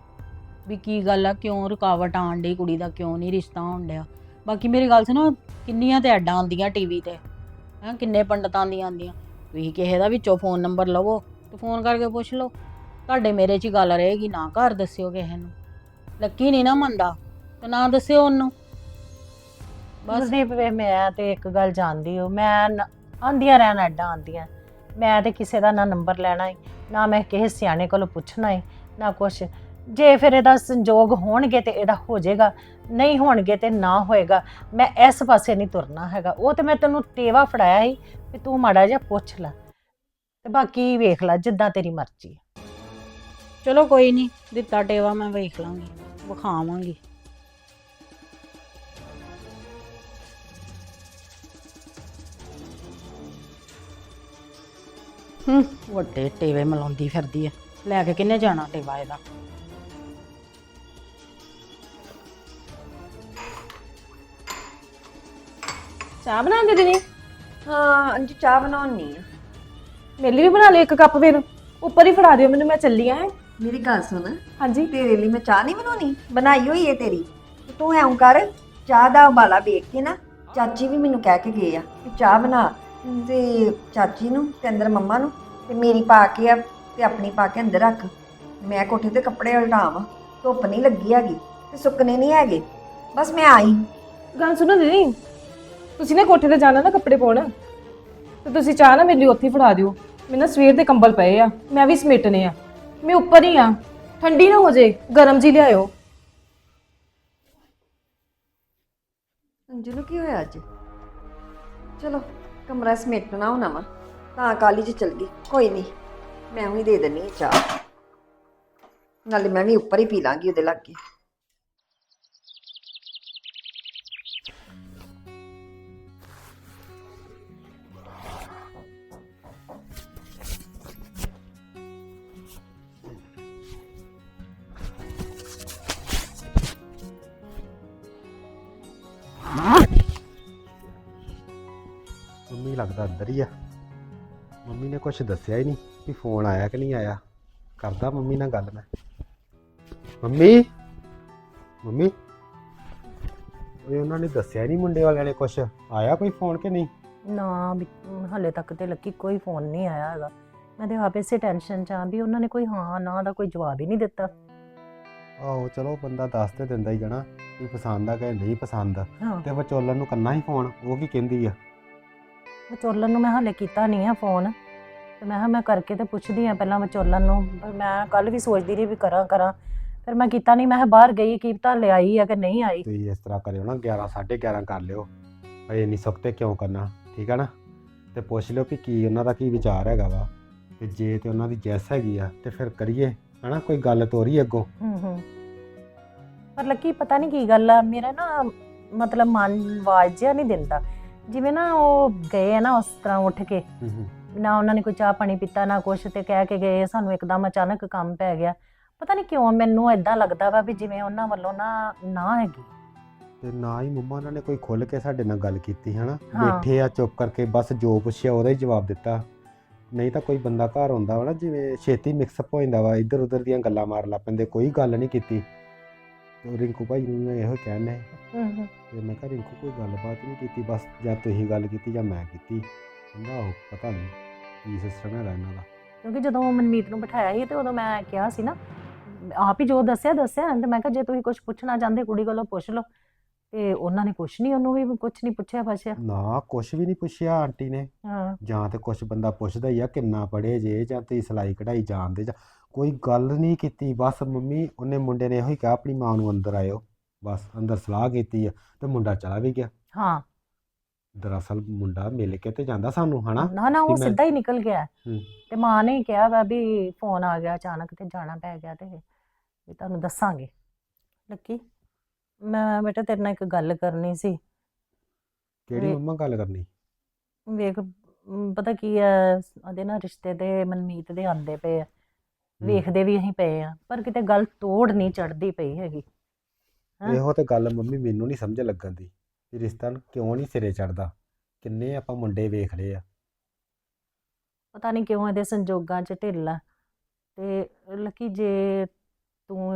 ਵੀ ਕੀ ਗੱਲ ਆ, ਕਿਉਂ ਰੁਕਾਵਟ ਆਣ ਡਈ, ਕੁੜੀ ਦਾ ਕਿਉਂ ਨਹੀਂ ਰਿਸ਼ਤਾ ਹੋਣ ਡਿਆ? ਬਾਕੀ ਮੇਰੀ ਗੱਲ ਸੁਣੋ, ਕਿੰਨੀਆਂ ਤੇ ਐਡਾਂ ਆਉਂਦੀਆਂ ਟੀਵੀ ਤੇ, ਹੈਂ, ਕਿੰਨੇ ਪੰਡਤਾਂ ਦੀਆਂ ਆਉਂਦੀਆਂ। ਤੁਸੀਂ ਕਿਸੇ ਦਾ ਵਿੱਚੋਂ ਫੋਨ ਨੰਬਰ ਲਵੋ ਤੇ ਫੋਨ ਕਰਕੇ ਪੁੱਛ ਲਓ। ਤੁਹਾਡੇ ਮੇਰੇ 'ਚ ਹੀ ਗੱਲ ਰਹੇਗੀ, ਨਾ ਘਰ ਦੱਸਿਓ ਕਿਸੇ ਨੂੰ। ਲੱਕੀ ਨਹੀਂ ਨਾ ਮੰਨਦਾ, ਤੇ ਨਾ ਦੱਸਿਓ ਉਹਨੂੰ। ਬਸ। ਨਹੀਂ ਵੇ ਮੈਂ ਤੇ ਇੱਕ ਗੱਲ ਜਾਣਦੀ ਹਾਂ, ਮੈਂ ਨ- ਆਂਦੀਆਂ ਰਹਿਣ ਐਡਾਂ ਆਂਦੀਆਂ ਮੈਂ ਤੇ ਕਿਸੇ ਦਾ ਨਾ ਨੰਬਰ ਲੈਣਾ ਹੈ ਨਾ ਮੈਂ ਕਿਸੇ ਸਿਆਣੇ ਕੋਲੋਂ ਪੁੱਛਣਾ ਹੈ ਨਾ ਕੁਛ। ਜੇ ਫਿਰ ਇਹਦਾ ਸੰਜੋਗ ਹੋਣਗੇ ਤੇ ਇਹਦਾ ਹੋ ਜਾਏਗਾ, ਨਹੀਂ ਹੋਣਗੇ ਤੇ ਨਾ ਹੋਏਗਾ, ਮੈਂ ਇਸ ਪਾਸੇ ਨਹੀਂ ਤੁਰਨਾ ਹੈਗਾ। ਉਹ ਤੇ ਮੈਂ ਤੈਨੂੰ ਟੇਵਾ ਫੜਾਇਆ ਸੀ ਵੀ ਤੂੰ ਮਾੜਾ ਜਿਹਾ ਪੁੱਛ ਲੈ ਤੇ ਬਾਕੀ ਵੇਖ ਲੈ ਜਿੱਦਾਂ ਤੇਰੀ ਮਰਜ਼ੀ ਹੈ ਚਲੋ ਕੋਈ ਨਹੀਂ, ਦਿੱਤਾ ਟੇਵਾ ਮੈਂ ਵੇਖ ਲਾਂਗੀ, ਵਿਖਾਵਾਂਗੀ। ਹੂੰ, ਵੱਡੇ ਟੇਵੇ ਮਲਾਉਂਦੀ ਫਿਰਦੀ ਐ ਲੈ ਕੇ ਕਿੰਨੇ ਜਾਣਾ ਟੇਵਾ ਇਹਦਾ? ਚਾਹ ਬਣਾਉਂਦੇ ਦੀਦੀ? ਹਾਂ ਅੰਜੂ ਚਾਹ ਬਣਾਉਣੀ ਆ ਮੇਰੇ ਲਈ ਵੀ ਬਣਾ ਲਿਓ ਇੱਕ ਕੱਪ ਫਿਰ। ਉੱਪਰ ਹੀ ਫੜਾ ਦਿਓ ਮੈਨੂੰ ਮੈਂ ਚੱਲੀ ਆ। ਮੇਰੀ ਗੱਲ ਸੁਣ। ਹਾਂਜੀ। ਤੇਰੇ ਲਈ ਮੈਂ ਚਾਹ ਨਹੀਂ ਬਣਾਉਣੀ? ਬਣਾਈ ਹੋਈ ਏ ਤੇਰੀ। ਤੇ ਤੂੰ ਐਂ ਕਰ ਚਾਹ ਦਾ ਉਬਾਲਾ ਵੇਖ ਕੇ ਨਾ ਚਾਚੀ ਵੀ ਮੈਨੂੰ ਕਹਿ ਕੇ ਗਏ ਆ ਕਿ ਚਾਹ ਬਣਾ। ਤੇ ਚਾਚੀ ਨੂੰ ਤੇ ਅੰਦਰ ਮੰਮਾ ਨੂੰ ਤੇ ਮੇਰੀ ਪਾ ਕੇ ਆ ਤੇ ਆਪਣੀ ਪਾ ਕੇ ਅੰਦਰ ਰੱਖ। ਮੈਂ ਕੋਠੇ ਤੇ ਕੱਪੜੇ ਉਲਟਾਵਾਂ ਧੁੱਪ ਨਹੀਂ ਲੱਗੀ ਹੈਗੀ ਤੇ ਸੁੱਕਣੇ ਨਹੀਂ ਹੈਗੇ। ਬਸ ਮੈਂ ਆਈ। ਗੱਲ ਸੁਣੋ ਦੀਦੀ ਤੁਸੀਂ ਨਾ ਕੋਠੇ ਤੇ ਜਾਣਾ ਨਾ ਕੱਪੜੇ ਪਾਉਣ। ਤੇ ਤੁਸੀਂ ਚਾਹ ਨਾ ਮੇਰੇ ਲਈ ਉੱਥੇ ਹੀ ਫੜਾ ਦਿਓ। ਮੈਨੂੰ ਨਾ ਸਵੇਰ ਦੇ ਕੰਬਲ ਪਏ ਆ, ਮੈਂ ਵੀ ਸਮੇਟਨੇ ਆ। ਮੈਂ ਉੱਪਰ ਹੀ ਆ, ਠੰਡੀ ਨਾ ਹੋ ਜੇ, ਗਰਮ ਜੀ ਲਿਆਇਓ। ਅੰਜੂ ਨੂੰ ਕੀ ਹੋਇਆ ਅੱਜ? ਚਲੋ, ਕਮਰਾ ਸਮੇਟਣਾ ਹੋਣਾ ਵਾ, ਤਾਂ ਕਾਲੀ ਚ ਚਲ ਗਈ। ਕੋਈ ਨਹੀਂ, ਮੈਂ ਵੀ ਦੇ ਦਿੰਨੀ ਆ ਚਾਹ। ਨਾਲੇ ਮੈਂ ਵੀ ਉੱਪਰ ਹੀ ਪੀ ਲਾਂਗੀ ਉਹਦੇ ਲਾਗੇ। ਮੰਮੀ ਲੱਗਦਾ ਅੰਦਰ ਹੀ ਆ। ਮੰਮੀ ਨੇ ਕੁਝ ਦੱਸਿਆ ਹੀ ਨਹੀਂ ਵੀ ਫੋਨ ਆਇਆ ਕਿ ਨਹੀਂ ਆਇਆ। ਕਰਦਾ ਮੰਮੀ ਨਾਲ ਗੱਲ ਮੈਂ। Mummy mummy. ਓਏ ਉਹਨਾਂ ਨੇ ਦੱਸਿਆ ਨਹੀਂ ਮੁੰਡੇ ਵਾਲਿਆਂ ਨੇ ਕੁਝ ਆਇਆ ਕੋਈ ਫੋਨ ਕਿ ਨਹੀਂ? ਨਾ ਵੀ ਹਲੇ ਤੱਕ ਤੇ ਲੱਕੀ ਕੋਈ ਫੋਨ ਨਹੀਂ ਆਇਆ ਹੈਗਾ। ਮੈਂ ਤੇ ਆਪ ਇਸੇ ਟੈਨਸ਼ਨ ਚ ਆ ਵੀ ਉਹਨਾਂ ਨੇ ਕੋਈ ਹਾਂ ਨਾ ਦਾ ਕੋਈ ਜਵਾਬ ਹੀ ਨਹੀਂ ਦਿੱਤਾ। ਆਹੋ ਚਲੋ ਬੰਦਾ ਦੱਸ ਤੇ ਦਿੰਦਾ ਹੀ ਜਣਾ ਵੀ ਪਸੰਦ ਆ ਕਿ ਨਹੀਂ ਪਸੰਦ। ਹਾਂ। ਤੇ ਵਿਚੋਲਨ ਨੂੰ ਕਰਨਾ ਹੀ ਫੋਨ ਉਹ ਕੀ ਕਹਿੰਦੀ ਆ। ਵਿਚੋਲਨ ਨੂੰ ਮੈਂ ਹਲੇ ਕੀਤਾ ਨਹੀਂ ਆ ਫੋਨ ਤੇ ਮੈਂ ਕਿਹਾ ਮੈਂ ਕਰਕੇ ਤੇ ਪੁੱਛਦੀ ਆ ਪਹਿਲਾਂ ਵਿਚੋਲਨ ਨੂੰ ਪਰ ਮੈਂ ਕੱਲ ਵੀ ਸੋਚਦੀ ਰਹੀ ਵੀ ਕਰਾਂ ਕਰਾਂ। ਫਿਰ ਮੈਂ ਕੀਤਾ ਨਹੀਂ ਮੈਂ ਕਿਹਾ ਬਾਹਰ ਗਈ ਕੀ ਪਤਾ ਲਿਆਈ ਆ ਕਿ ਨਹੀਂ ਆਈ। ਤੁਸੀਂ ਇਸ ਤਰ੍ਹਾਂ ਕਰਿਓ ਨਾ 11 11:30 ਕਰ ਲਿਓ। ਅਜੇ ਨਹੀਂ ਸੁੱਤੇ ਕਿਉਂ ਕਰਨਾ ਠੀਕ ਆ ਨਾ? ਤੇ ਪੁੱਛ ਲਿਓ ਵੀ ਕੀ ਉਹਨਾਂ ਦਾ ਕੀ ਵਿਚਾਰ ਹੈਗਾ ਵਾ। ਤੇ ਜੇ ਤੇ ਉਹਨਾਂ ਦੀ ਜੈਸ ਹੈਗੀ ਆ ਤੇ ਫਿਰ ਕਰੀਏ ਹਨਾ? ਕੋਈ ਗੱਲ ਤੋਰੀ ਅੱਗੋਂ। ਹੂੰ ਹੂੰ। ਪਰ ਲੱਕੀ ਪਤਾ ਨਹੀਂ ਕੀ ਗੱਲ ਆ ਮੇਰਾ ਨਾ ਮਤਲਬ ਮਨ ਜਿਹਾ ਨਹੀਂ ਦਿੰਦਾ। ਜਿਵੇਂ ਨਾ ਉਹ ਗਏ ਆ ਨਾ ਉਸ ਤਰ੍ਹਾਂ ਉੱਠ ਕੇ ਹੂੰ ਹੂੰ। ਨਾ ਉਹਨਾਂ ਨੇ ਕੋਈ ਚਾਹ ਪਾਣੀ ਪੀਤਾ ਨਾ ਕੁਛ ਤੇ ਕਹਿ ਕੇ ਗਏ ਸਾਨੂੰ ਇੱਕਦਮ ਅਚਾਨਕ ਕੰਮ ਪੈ ਗਿਆ। ਪਤਾ ਨਹੀਂ ਕਿਉਂ ਮੈਨੂੰ ਇਦਾਂ ਲੱਗਦਾ ਵਾ ਵੀ ਜਿਵੇਂ ਉਹਨਾਂ ਵੱਲੋਂ ਨਾ ਨਾ ਹੈਗੀ। ਤੇ ਨਾ ਹੀ ਮੰਮਾ ਉਹਨਾਂ ਨੇ ਕੋਈ ਖੁੱਲ ਕੇ ਸਾਡੇ ਨਾਲ ਗੱਲ ਕੀਤੀ ਹਨਾ? ਹਾਂ। ਬੈਠੇ ਆ ਚੁੱਪ ਕਰਕੇ ਬਸ ਜੋ ਪੁੱਛਿਆ ਉਹਦਾ ਹੀ ਜਵਾਬ ਦਿੱਤਾ। ਨਹੀਂ ਤਾਂ ਕੋਈ ਬੰਦਾ ਘਰ ਆਉਂਦਾ ਵਾ ਨਾ ਜਿਵੇਂ ਛੇਤੀ ਮਿਕਸਅਪ ਹੋ ਜਾਂਦਾ ਵਾ ਇੱਧਰ ਉੱਧਰ ਦੀਆਂ ਗੱਲਾਂ ਮਾਰ ਲੱਗ ਪੈਂਦੇ ਕੋਈ ਗੱਲ ਨਹੀਂ ਕੀਤੀ। ਰਿੰਕੂ ਭਾਈ ਨੂੰ ਮੈਂ ਇਹੋ ਕਹਿਣਾ ਤੇ ਮੈਂ ਕਿਹਾ ਰਿੰਕੂ ਕੋਈ ਗੱਲਬਾਤ ਨਹੀਂ ਕੀਤੀ ਬਸ ਜਾਂ ਤੁਸੀਂ ਗੱਲ ਕੀਤੀ ਜਾਂ ਮੈਂ ਕੀਤੀ। ਕਹਿੰਦਾ ਉਹ ਪਤਾ ਨਹੀਂ ਕੀ ਸਿਸਟਮ ਹੈਗਾ ਇਹਨਾਂ ਦਾ। ਕਿਉਂਕਿ ਜਦੋਂ ਮਨਮੀਤ ਨੂੰ ਬਿਠਾਇਆ ਸੀ ਤੇ ਉਦੋਂ ਮੈਂ ਕਿਹਾ ਸੀ ਨਾ ਆਪ ਹੀ ਜੋ ਦੱਸਿਆ ਦੱਸਿਆ। ਤੇ ਮੈਂ ਕਿਹਾ ਜੇ ਤੁਸੀਂ ਕੁਝ ਪੁੱਛਣਾ ਚਾਹੁੰਦੇ ਕੁੜੀ ਕੋਲੋਂ ਪੁੱਛ ਲਓ। ਤੇ ਉਹਨਾਂ ਨੇ ਕੁਝ ਨਹੀਂ ਉਹਨੂੰ ਵੀ ਕੁਝ ਨਹੀਂ ਪੁੱਛਿਆ ਪਾਛਿਆ ਨਾ ਕੁਛ ਵੀ ਨਹੀਂ ਪੁੱਛਿਆ ਆਂਟੀ ਨੇ। ਹਾਂ। ਜਾਂ ਤੇ ਕੁਛ ਬੰਦਾ ਪੁੱਛਦਾ ਹੀ ਆ ਕਿੰਨਾ ਪੜ੍ਹੇ ਜੇ ਜਾਂ ਤੁਸੀਂ ਸਿਲਾਈ ਕਢਾਈ ਜਾਣਦੇ ਜਾਂ ਕੋਈ ਗੱਲ ਨਹੀਂ ਕੀਤੀ। ਬਸ ਮੰਮੀ ਉਹਨੇ ਮੁੰਡੇ ਨੇ ਇਹੋ ਹੀ ਕਿਹਾ ਆਪਣੀ ਮਾਂ ਨੂੰ ਅੰਦਰ ਆਇਓ। ਬਸ ਅੰਦਰ ਸਲਾਹ ਕੀਤੀ ਆ ਤੇ ਮੁੰਡਾ ਚਲਾ ਵੀ ਗਿਆ। ਹਾਂ। ਦਰਅਸਲ ਮੁੰਡਾ ਮਿਲ ਕੇ ਤੇ ਜਾਂਦਾ ਸਾਨੂੰ ਹਨਾ? ਨਾ ਨਾ ਉਹ ਕਿ ਮੈਂ- ਸਿੱਧਾ ਹੀ ਨਿਕਲ ਗਿਆ। ਹੂੰ। ਤੇ ਮਾਂ ਨੇ ਹੀ ਕਿਹਾ ਵਾ ਵੀ ਫੋਨ ਆ ਗਿਆ ਅਚਾਨਕ ਤੇ ਜਾਣਾ ਪੈ ਗਿਆ ਤੇ ਵੀ ਤੁਹਾਨੂੰ ਦੱਸਾਂਗੇ। ਲੱਕੀ? ਮੈਂ ਬੇਟਾ ਤੇਰੇ ਨਾਲ ਇੱਕ ਗੱਲ ਕਰਨੀ ਸੀ। ਕਿਹੜੀ ਵੇ- ਮੰਮਾ ਗੱਲ ਕਰਨੀ? ਵੇਖ ਮ, ਪਤਾ ਕੀ ਹੈ ਉਹਦੇ ਨਾਲ ਰਿਸ਼ਤੇ ਦੇ ਮਨਮੀਤ ਦੇ ਆਂਦੇ ਪਏ ਆ। ਵੇਖਦੇ ਵੀ ਅਸੀਂ ਪਏ ਆ ਪਰ ਕਿਤੇ ਗੱਲ ਤੋੜ ਨਹੀਂ ਚੜਦੀ ਪਈ ਹੈਗੀ। ਹਾਂ। ਇਹੋ ਤੇ ਗੱਲ ਮੰਮੀ ਮੈਨੂੰ ਨਹੀਂ ਸਮਝ ਲੱਗਣ ਦੀ ਵੀ ਰਿਸ਼ਤਾ ਨੂੰ ਕਿਉਂ ਨਹੀਂ ਸਿਰੇ ਚੜਦਾ ਕਿੰਨੇ ਆਪਾਂ ਮੁੰਡੇ ਵੇਖ ਲਏ ਆ। ਪਤਾ ਨਹੀਂ ਕਿਉਂ ਇਹਦੇ ਸੰਜੋਗਾਂ 'ਚ ਢਿੱਲ ਆ। ਤੇ ਲੱਕੀ ਜੇ ਤੂੰ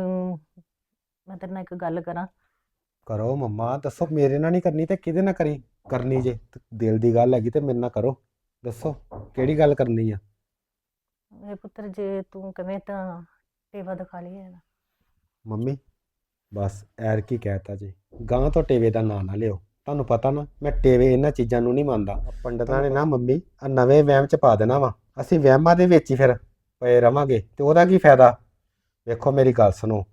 ਮੈਂ ਤੇਰੇ ਨਾਲ ਇੱਕ ਗੱਲ ਕਰਾਂ ਕਰੋ ਮੰਮਾ ਦੱਸੋ ਮੇਰੇ ਨਾਲ ਨਹੀਂ ਕਰਨੀ ਤੇ ਕਿਹਦੇ ਨਾਲ ਕਰੀ? ਕਰਨੀ ਜੇ ਤੇ ਦਿਲ ਦੀ ਗੱਲ ਹੈਗੀ ਤੇ ਮੇਰੇ ਨਾਲ ਕਰੋ। ਦੱਸੋ ਕਿਹੜੀ ਗੱਲ ਕਰਨੀ ਆ? ਮੇਰੇ ਪੁੱਤਰ ਜੇ ਤੂੰ ਕਵੇਂ ਤਾਂ ਟੇਵਾ ਦਿਖਾ ਲਈਏ ਨਾ ਮੰਮੀ ਬਸ ਐਰ ਕੀ ਕਹਿਤਾ ਜੀ ਗਾਂ ਤੋਂ ਟੇਵੇ ਦਾ ਨਾਂ ਨਾ ਲਿਓ। ਤੁਹਾਨੂੰ ਪਤਾ ਨਾ ਮੈਂ ਟੇਵੇ ਇਹਨਾਂ ਚੀਜ਼ਾਂ ਨੂੰ ਨਹੀਂ ਮੰਨਦਾ। ਪੰਡਤਾਂ ਨੇ ਨਾ ਮੰਮੀ ਆ ਨਵੇਂ ਵਹਿਮ ਚ ਪਾ ਦੇਣਾ ਵਾ। ਅਸੀਂ ਵਹਿਮਾਂ ਦੇ ਵਿੱਚ ਹੀ ਫਿਰ ਪਏ ਰਵਾਂਗੇ ਤੇ ਉਹਦਾ ਕੀ ਫਾਇਦਾ? ਵੇਖੋ ਮੇਰੀ ਗੱਲ ਸੁਣੋ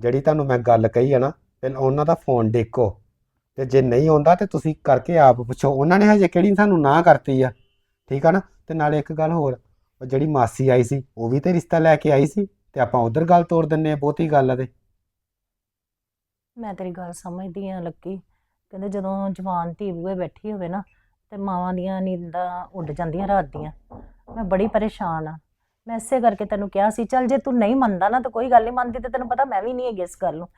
ਜਿਹੜੀ ਤੁਹਾਨੂੰ ਮੈਂ ਗੱਲ ਕਹੀ ਆ ਨਾ ਪਹਿਲਾਂ ਉਹਨਾਂ ਦਾ ਫੋਨ ਦੇਖੋ ਤੇ ਜੇ ਨਹੀਂ ਆਉਂਦਾ ਤੇ ਤੁਸੀਂ ਕਰਕੇ ਆਪ ਪੁੱਛੋ। ਉਹਨਾਂ ਨੇ ਹਜੇ ਕਿਹੜੀ ਸਾਨੂੰ ਨਾ ਕਰਤੀ ਆ। ਠੀਕ ਆ ਨਾ? ਤੇ ਨਾਲੇ ਇੱਕ ਗੱਲ ਹੋਰ, ਉਹ ਜਿਹੜੀ ਮਾਸੀ ਆਈ ਸੀ, ਉਹ ਵੀ ਤੇ ਰਿਸ਼ਤਾ ਲੈ ਕੇ ਆਈ ਸੀ ਤੇ ਆਪਾਂ ਉਧਰ ਗੱਲ ਤੋੜ ਦਿੰਨੇ ਆ, ਬਹੁਤੀ ਗੱਲ ਆ ਤੇ। ਮੈਂ ਤੇਰੀ ਗੱਲ ਸਮਝਦੀ ਆ ਲੱਕੀ। ਕਹਿੰਦੇ ਜਦੋਂ ਜਵਾਨ ਧੀ ਬੂਹੇ ਬੈਠੀ ਹੋਵੇ ਨਾ, ਤੇ ਮਾਵਾਂ ਦੀਆਂ ਨੀਂਦਾਂ ਉੱਡ ਜਾਂਦੀਆਂ ਰਾਤ ਦੀਆਂ। ਮੈਂ ਬੜੀ ਪਰੇਸ਼ਾਨ ਆ। ਮੈਂ ਇਸੇ ਕਰਕੇ ਤੈਨੂੰ ਕਿਹਾ ਸੀ, ਚੱਲ ਜੇ ਤੂੰ ਨਹੀਂ ਮੰਨਦਾ ਨਾ, ਤਾਂ ਕੋਈ ਗੱਲ ਨਹੀਂ ਮੰਨਦੀ ਤੇ ਤੈਨੂੰ ਪਤਾ ਮੈਂ ਵੀ ਨਹੀਂ ਹੈਗੀ ਇਸ ਗੱਲ ਨੂੰ।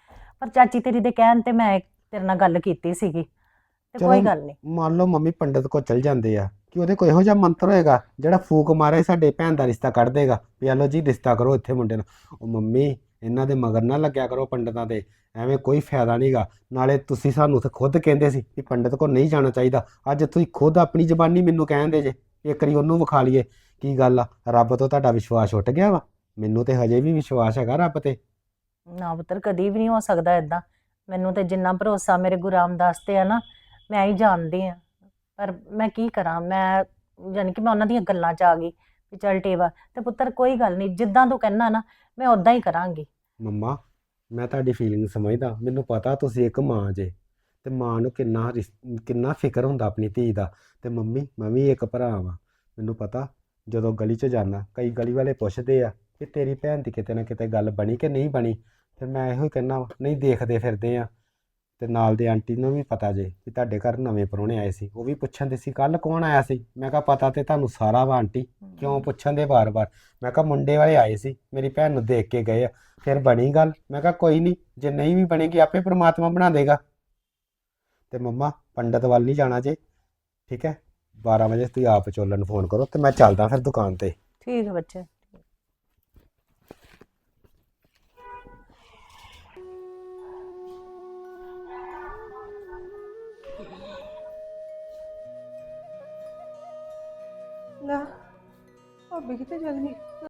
ਪਰ ਚਾਚੀ ਤੇਰੀ ਦੇ ਕਹਿਣ ਤੇ ਮੈਂ ਤੇਰੇ ਨਾਲ ਗੱਲ ਕੀਤੀ ਸੀਗੀ ਤੇ ਕੋਈ ਚਲੋ। ਗੱਲ ਨਹੀਂ। ਮੰਨ ਲਓ ਮੰਮੀ ਪੰਡਤ ਕੋ ਚਲ ਜਾਂਦੇ ਆ ਕਿ ਉਹਦੇ ਕੋਈ ਇਹੋ ਜਿਹਾ ਮੰਤਰ ਹੋਏਗਾ ਜਿਹੜਾ ਫੂਕ ਮਾਰੇ ਸਾਡੇ ਭੈਣ ਦਾ ਰਿਸ਼ਤਾ ਕੱਢ ਦੇਗਾ ਵੀ ਆ ਲਓ ਜੀ ਰਿਸ਼ਤਾ ਕਰੋ ਇੱਥੇ ਮੁੰਡੇ ਨਾਲ। ਉਹ ਮੰਮੀ ਇਹਨਾਂ ਦੇ ਮਗਰ ਨਾ ਲੱਗਿਆ ਕਰੋ ਪੰਡਤਾਂ ਦੇ ਐਵੇਂ ਕੋਈ ਫਾਇਦਾ ਨਹੀਂਗਾ ਨਾਲੇ ਤੁਸੀਂ ਸਾਨੂੰ ਤੇ ਖੁਦ ਕਹਿੰਦੇ ਸੀ ਕਿ ਪੰਡਤ ਕੋ ਨਹੀਂ ਜਾਣਾ ਚਾਹੀਦਾ। ਅੱਜ ਤੁਸੀਂ ਖੁਦ ਆਪਣੀ ਜ਼ਬਾਨੀ ਮੈਨੂੰ ਕਹਿੰਦੇ ਜੇ ਇੱਕ ਵਾਰੀ ਉਹਨੂੰ ਵਿਖਾ ਲਈਏ। ਕੀ ਗੱਲ ਆ? ਰੱਬ ਤੋਂ ਤੁਹਾਡਾ ਵਿਸ਼ਵਾਸ ਉੱਠ ਗਿਆ ਵਾ? ਮੈਨੂੰ ਤੇ ਹਜੇ ਵੀ ਵਿਸ਼ਵਾਸ ਹੈਗਾ ਰੱਬ ਤੇ। ਨਾ ਪੁੱਤਰ, ਕਦੀ ਵੀ ਨਹੀਂ ਹੋ ਸਕਦਾ ਇਦਾਂ ਮੈਨੂੰ ਤੇ ਜਿੰਨਾ ਭਰੋਸਾ ਮੇਰੇ ਗੁਰੂ ਰਾਮਦਾਸ ਤੇ ਆ ਨਾ, ਮੈਂ ਹੀ ਜਾਣਦੀ ਆ। ਪਰ ਮੈਂ ਕੀ ਕਰਾਂ? ਮੈਂ, ਯਾਨੀ ਕਿ ਮੈਂ ਉਹਨਾਂ ਦੀਆਂ ਗੱਲਾਂ 'ਚ ਆ ਗਈ ਵੀ ਚੱਲ ਟੇਵਾ। ਤੇ ਪੁੱਤਰ, ਕੋਈ ਗੱਲ ਨਹੀਂ, ਜਿੱਦਾਂ ਤੂੰ ਕਹਿਣਾ ਨਾ, ਮੈਂ ਉਦਾਂ ਹੀ ਕਰਾਂਗੀ। ਮੰਮਾ, ਮੈਂ ਤੁਹਾਡੀ ਫੀਲਿੰਗ ਸਮਝਦਾ। ਮੈਨੂੰ ਪਤਾ ਤੁਸੀਂ ਇੱਕ ਮਾਂ ਜੇ, ਤੇ ਮਾਂ ਨੂੰ ਕਿੰਨਾ ਰਿਸ- ਕਿੰਨਾ ਫਿਕਰ ਹੁੰਦਾ ਆਪਣੀ ਧੀ ਦਾ। ਤੇ ਮੰਮੀ, ਮੈਂ ਵੀ ਇੱਕ ਭਰਾ ਵਾਂ। ਮੈਨੂੰ ਪਤਾ, ਜਦੋਂ ਗਲੀ 'ਚ ਜਾਂਦਾ, ਕਈ ਗਲੀ ਵਾਲੇ ਪੁੱਛਦੇ ਆ ਕਿ ਤੇਰੀ ਭੈਣ ਦੀ ਕਿਤੇ ਨਾ ਕਿਤੇ ਗੱਲ ਬਣੀ ਕਿ ਨਹੀਂ ਬਣੀ। ਫਿਰ ਮੈਂ ਇਹੋ ਹੀ ਕਹਿਣਾ ਵਾ, ਨਹੀਂ ਦੇਖਦੇ ਫਿਰਦੇ ਆ। ਤੇ ਨਾਲ ਦੇ ਆਂਟੀ ਨੂੰ ਵੀ ਪਤਾ ਜੇ ਕਿ ਤੁਹਾਡੇ ਘਰ ਨਵੇਂ ਪਰੋਣੇ ਆਏ ਸੀ ਉਹ ਵੀ ਪੁੱਛਣ ਦੇ ਸੀ ਕੱਲ ਕੌਣ ਆਇਆ ਸੀ? ਮੈਂ ਕਿਹਾ ਪਤਾ ਤੇ ਤੁਹਾਨੂੰ ਸਾਰਾ ਵਾ ਆਂਟੀ ਕਿਉਂ ਪੁੱਛਣ ਦੇ ਵਾਰ ਵਾਰ ਮੈਂ ਕਿਹਾ ਮੁੰਡੇ ਵਾਲੇ ਆਏ ਸੀ ਮੇਰੀ ਭੈਣ ਨੂੰ ਦੇਖ ਕੇ ਗਏ ਆ ਫਿਰ ਬਣੀ ਗੱਲ? ਮੈਂ ਕਿਹਾ ਕੋਈ ਨਹੀਂ ਜੇ ਨਹੀਂ ਵੀ ਬਣੇਗੀ ਆਪੇ ਪ੍ਰਮਾਤਮਾ ਬਣਾ ਦੇਗਾ। ਤੇ ਮੰਮਾ ਪੰਡਤ ਵੱਲ ਨਹੀਂ ਜਾਣਾ ਜੇ ਠੀਕ ਹੈ? 12 ਵਜੇ ਤੁਸੀਂ ਆਪ ਚੋਲਣ ਨੂੰ ਫੋਨ ਕਰੋ ਤੇ ਮੈਂ ਚੱਲਦਾ ਫਿਰ ਦੁਕਾਨ ਤੇ। ਠੀਕ ਹੈ ਬੱਚੇ। ਲੈ ਭਾਬੀ ਕਿਤੇ ਚੱਲ ਗਈ?